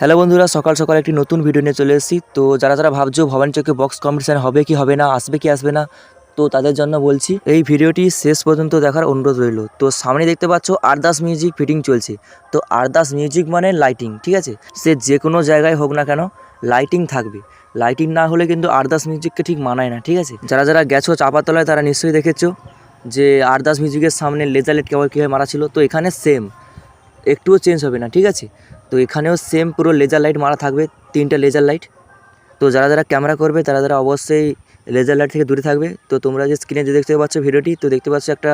Hello বন্ধুরা, সকাল সকাল একটি নতুন ভিডিও নিয়ে চলে এসেছি। তো যারা যারা ভাবছ ভবানী চৌকে বক্স কম্পিটিশান হবে কি হবে না, আসবে কি আসবে না, তো তাদের জন্য বলছি, এই ভিডিওটি শেষ পর্যন্ত দেখার অনুরোধ রইল। তো সামনে দেখতে পাচ্ছ আরদাস মিউজিক ফিটিং চলছে। তো আরদাস মিউজিক মানে লাইটিং ঠিক আছে? সে যে কোনো জায়গায় হোক না কেন লাইটিং থাকবে। লাইটিং না হলে কিন্তু আরদাস মিউজিককে ঠিক মানায় না, ঠিক আছে? যারা যারা গেছো চাপাতলায় তারা নিশ্চয়ই দেখেছ যে আরদাস মিউজিকের সামনে লেজার লাইট কেবল কীভাবে মারা ছিল, তো এখানে সেম একটুও চেঞ্জ হবে না, ঠিক আছে? তো এখানেও সেম পুরো লেজার লাইট মারা থাকবে, তিনটা লেজার লাইট তো যারা যারা ক্যামেরা করবে, তারা যারা অবশ্যই লেজার লাইট থেকে দূরে থাকবে। তো তোমরা যে স্ক্রিনে যে দেখতে পাচ্ছ ভিডিওটি, তো দেখতে পাচ্ছ একটা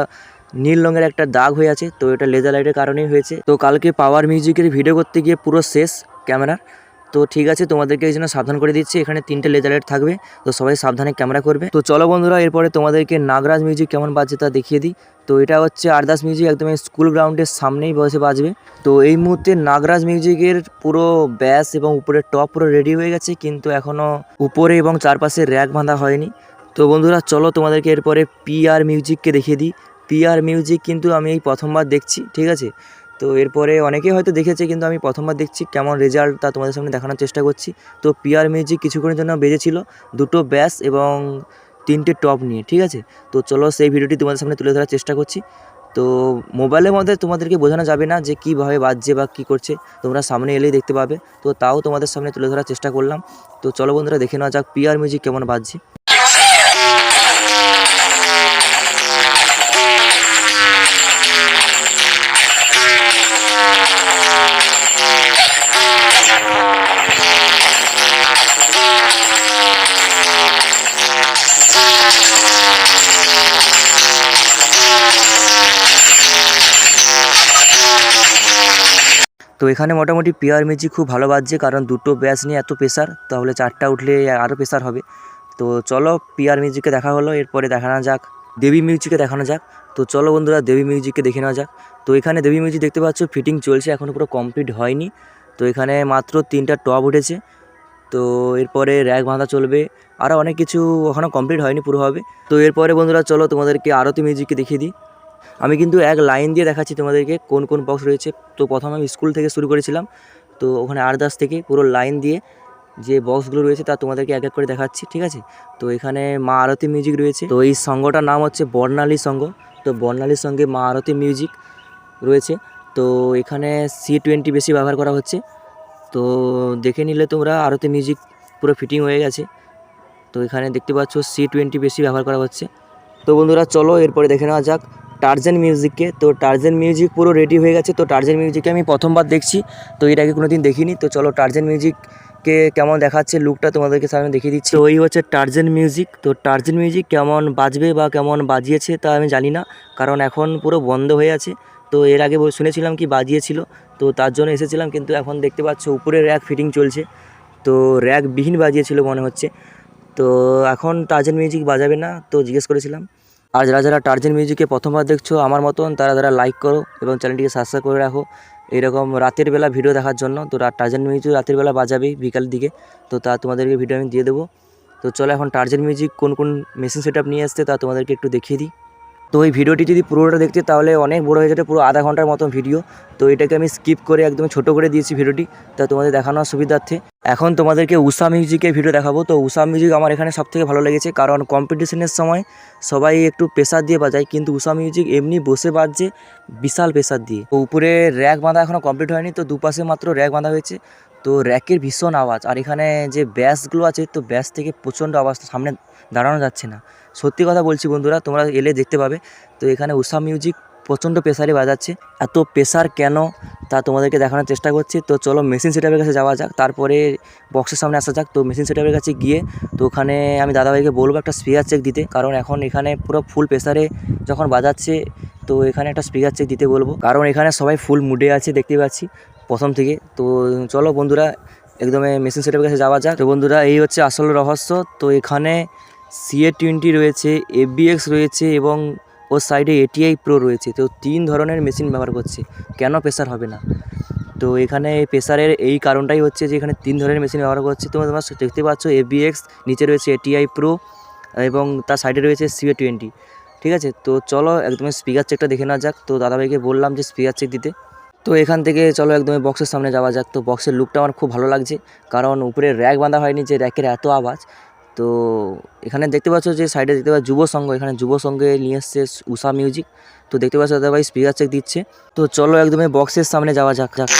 নীল রঙের একটা দাগ হয়ে আছে। তো এটা লেজার লাইটের কারণেই হয়েছে। তো কালকে পাওয়ার মিউজিকের ভিডিও করতে গিয়ে পুরো শেষ ক্যামেরার তো ঠিক আছে, তোমাদেরকে এই জন্য সাবধান করে দিচ্ছি। এখানে তিনটে লেজার লাইট থাকবে, তো সবাই সাবধানে ক্যামেরা করবে। তো চলো বন্ধুরা, এরপরে তোমাদেরকে নাগরাজ মিউজিক কেমন বাজছে তা দেখিয়ে দিই। তো এটা হচ্ছে আরদাস মিউজিক একদম স্কুল গ্রাউন্ডের সামনেই বসে বাজবে। তো এই মুহূর্তে নাগরাজ মিউজিকের পুরো ব্যাস এবং উপরের টপ পুরো রেডি হয়ে গেছে, কিন্তু এখনও উপরে এবং চারপাশে র্যাক বাঁধা হয়নি। তো বন্ধুরা, চলো তোমাদেরকে এরপরে পিআর মিউজিককে দেখিয়ে দিই। পিআর মিউজিক কিন্তু আমি এই প্রথমবার দেখছি, ঠিক আছে? তো এরপরে অনেকেই হয়তো দেখেছে, কিন্তু আমি প্রথমবার দেখছি কেমন রেজাল্ট তা তোমাদের সামনে দেখানোর চেষ্টা করছি। তো পিআর মিউজিক কিছুক্ষণের জন্য বেজেছিল দুটো ব্যাস এবং তিনটে টপ নিয়ে, ঠিক আছে? তো চলো সেই ভিডিওটি তোমাদের সামনে তুলে ধরার চেষ্টা করছি। তো মোবাইলের মধ্যে তোমাদেরকে বোঝানো যাবে না যে কীভাবে বাজছে বা কী করছে, তোমরা সামনে এলেই দেখতে পাবে। তো তাও তোমাদের সামনে তুলে ধরার চেষ্টা করলাম। তো চলো বন্ধুরা, দেখে নেওয়া যাক পিয়ার মিউজিক কেমন বাজছে। তো এখানে মোটামুটি পিয়ার মিউজিক খুব ভালো বাজছে, কারণ দুটো ব্যাস নিয়ে এত প্রেশার তাহলে চারটা উঠলে আরও প্রেশার হবে। তো চলো পিয়ার মিউজিকে দেখা হলো, এরপরে দেখানো যাক, দেবী মিউজিকে দেখানো যাক। তো চলো বন্ধুরা, দেবী মিউজিককে দেখে নেওয়া যাক। তো এখানে দেবী মিউজিক দেখতে পাচ্ছ ফিটিং চলছে এখনও পুরো কমপ্লিট হয়নি। তো এখানে মাত্র তিনটা টপ উঠেছে। তো এরপরে র্যাক বাঁধা চলবে। আরও অনেক কিছু এখনও কমপ্লিট হয়নি, পুরো হবে। তো এরপরে বন্ধুরা, চলো তোমাদেরকে আরতি মিউজিককে দেখিয়ে দিই। আমি কিন্তু এক লাইন দিয়ে দেখাচ্ছি তোমাদেরকে কোন কোন বক্স রয়েছে। তো প্রথমে আমি স্কুল থেকে শুরু করেছিলাম। তো ওখানে আরদাস থেকে পুরো লাইন দিয়ে যে বক্সগুলো রয়েছে তা তোমাদেরকে এক এক করে দেখাচ্ছি, ঠিক আছে? তো এখানে মা আরতি মিউজিক রয়েছে। তো এই সঙ্গটার নাম হচ্ছে বর্ণালী সঙ্গ। তো বর্ণালীর সঙ্গে মা আরতি মিউজিক রয়েছে। তো এখানে সি টোয়েন্টি বেশি ব্যবহার করা হচ্ছে। তো দেখে নিলে তোমরা আরতি মিউজিক পুরো ফিটিং হয়ে গেছে। তো এখানে দেখতে পাচ্ছ সি টোয়েন্টি বেশি ব্যবহার করা হচ্ছে। তো বন্ধুরা, চলো এরপরে দেখে নেওয়া যাক। টার্জেন মিউজিককে তো টার্জেন মিউজিক পুরো রেডি হয়ে গেছে। তো টার্জেন মিউজিককে আমি প্রথমবার দেখছি। তো এর আগে কোনো দিন দেখিনি। তো চলো টার্জেন মিউজিককে কেমন দেখাচ্ছে লুকটা তোমাদেরকে সামনে দেখিয়ে দিচ্ছি। তো হচ্ছে টার্জেন মিউজিক তো টার্জেন মিউজিক কেমন বাজবে বা কেমন বাজিয়েছে তা আমি জানি না। কারণ এখন পুরো বন্ধ হয়ে আছে। তো এর আগে শুনেছিলাম কি বাজিয়েছিল। তো তার জন্য এসেছিলাম। কিন্তু এখন দেখতে পাচ্ছ উপরে র্যাক ফিটিং চলছে। তো র্যাক বিহীন বাজিয়েছিল মনে হচ্ছে। তো এখন টার্জেন মিউজিক বাজাবে না। তো জিজ্ঞেস করেছিলাম। আর যারা যারা টার্জেন মিউজিকে প্রথমবার দেখছ, আমার মতন, তারা তারা লাইক করো এবং চ্যানেলটিকে সাবস্ক্রাইব করে রাখো। এরকম রাতের বেলা ভিডিও দেখার জন্য। তো টার্জেন মিউজিক রাতের বেলা বাজাবেই বিকালের দিকে। তো তা তোমাদেরকে ভিডিও আমি দিয়ে দেবো। তো চলো এখন টার্জেন মিউজিক কোন কোন মেশিন সেট নিয়ে আসতে তা তোমাদেরকে একটু দেখিয়ে দিই। তো এই ভিডিওটি যদি পুরোটা দেখতে, তাহলে অনেক বড় হয়ে যেত পুরো আধা ঘণ্টার মতন ভিডিও। তো এটাকে আমি স্কিপ করে একদম ছোট করে দিয়েছি ভিডিওটি। তা তোমাদের দেখানোর সুবিধার্থে। এখন তোমাদেরকে উষা মিউজিকের ভিডিও দেখাবো। তো উষা মিউজিক আমার এখানে সবথেকে ভালো লেগেছে। কারণ কম্পিটিশনের সময় সবাই একটু প্রেসার দিয়ে বাজায়। কিন্তু উষা মিউজিক এমনি বসে বাজছে, বিশাল প্রেসার দিয়ে। উপরে র্যাক বাঁধা এখনও কমপ্লিট হয়নি। তো দুপাশে মাত্র র্যাক বাঁধা হয়েছে। তো র্যাকের ভীষণ আওয়াজ। আর এখানে যে ব্যাসগুলো আছে, তো ব্যাস থেকে প্রচণ্ড আওয়াজ সামনে দাঁড়ানো যাচ্ছে না। সত্যি কথা বলছি বন্ধুরা, তোমরা এলে দেখতে পাবে। তো এখানে উষা মিউজিক প্রচণ্ড প্রেসারে বাজাচ্ছে। এত প্রেসার কেন তা তোমাদেরকে দেখানোর চেষ্টা করছি। তো চলো মেশিন সেটআপের কাছে যাওয়া যাক। তারপরে বক্সের সামনে আসা যাক। তো মেশিন সেটআপের কাছে গিয়ে, তো ওখানে আমি দাদাভাইকে বলব একটা স্পিকার চেক দিতে। কারণ এখন এখানে পুরো ফুল প্রেসারে যখন বাজাচ্ছে, তো এখানে একটা স্পিকার চেক দিতে বলব। কারণ এখানে সবাই ফুল মুডে আছে, দেখতে পাচ্ছি। প্রথম থেকে। তো চলো বন্ধুরা একদমই মেশিন সেটআপের কাছে যাওয়া যাক। তো বন্ধুরা, এই হচ্ছে আসল রহস্য। তো এখানে সিএ টোয়েন্টি রয়েছে এফবিএক্স রয়েছে এবং ওর সাইডে এটিআই প্রো রয়েছে। তো তিন ধরনের মেশিন ব্যবহার করছে। কেন প্রেসার হবে না? তো এখানে প্রেসারের এই কারণটাই হচ্ছে যে এখানে তিন ধরনের মেশিন ব্যবহার করছে। তোমরা তোমার দেখতে পাচ্ছ এফবিএক্স নিচে রয়েছে এটিআই প্রো এবং তার সাইডে রয়েছে সিএ টোয়েন্টি ঠিক আছে? তো চলো একদম স্পিকার চেকটা দেখে না যাক। তো দাদাভাইকে বললাম যে স্পিকার চেক দিতে। তো এখান থেকে চলো একদমই বক্সের সামনে যাওয়া যাক। তো বক্সের লুকটা আমার খুব ভালো লাগছে। কারণ উপরে র্যাক বাঁধা হয়নি যে র্যাকের এত আওয়াজ। তো এখানে দেখতে পাচ্ছ যে সাইডে দেখতে পাচ্ছ যুব এখানে যুব সঙ্গে নিয়ে এসছে উষা মিউজিক তো দেখতে পাচ্ছ দাদা ভাই স্পিকার চেক দিচ্ছে। তো চলো একদমই বক্সের সামনে যাওয়া যাক যাক।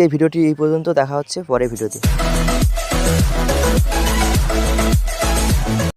আজকে এই ভিডিওটি এই পর্যন্ত। দেখা হচ্ছে পরে ভিডিওতে।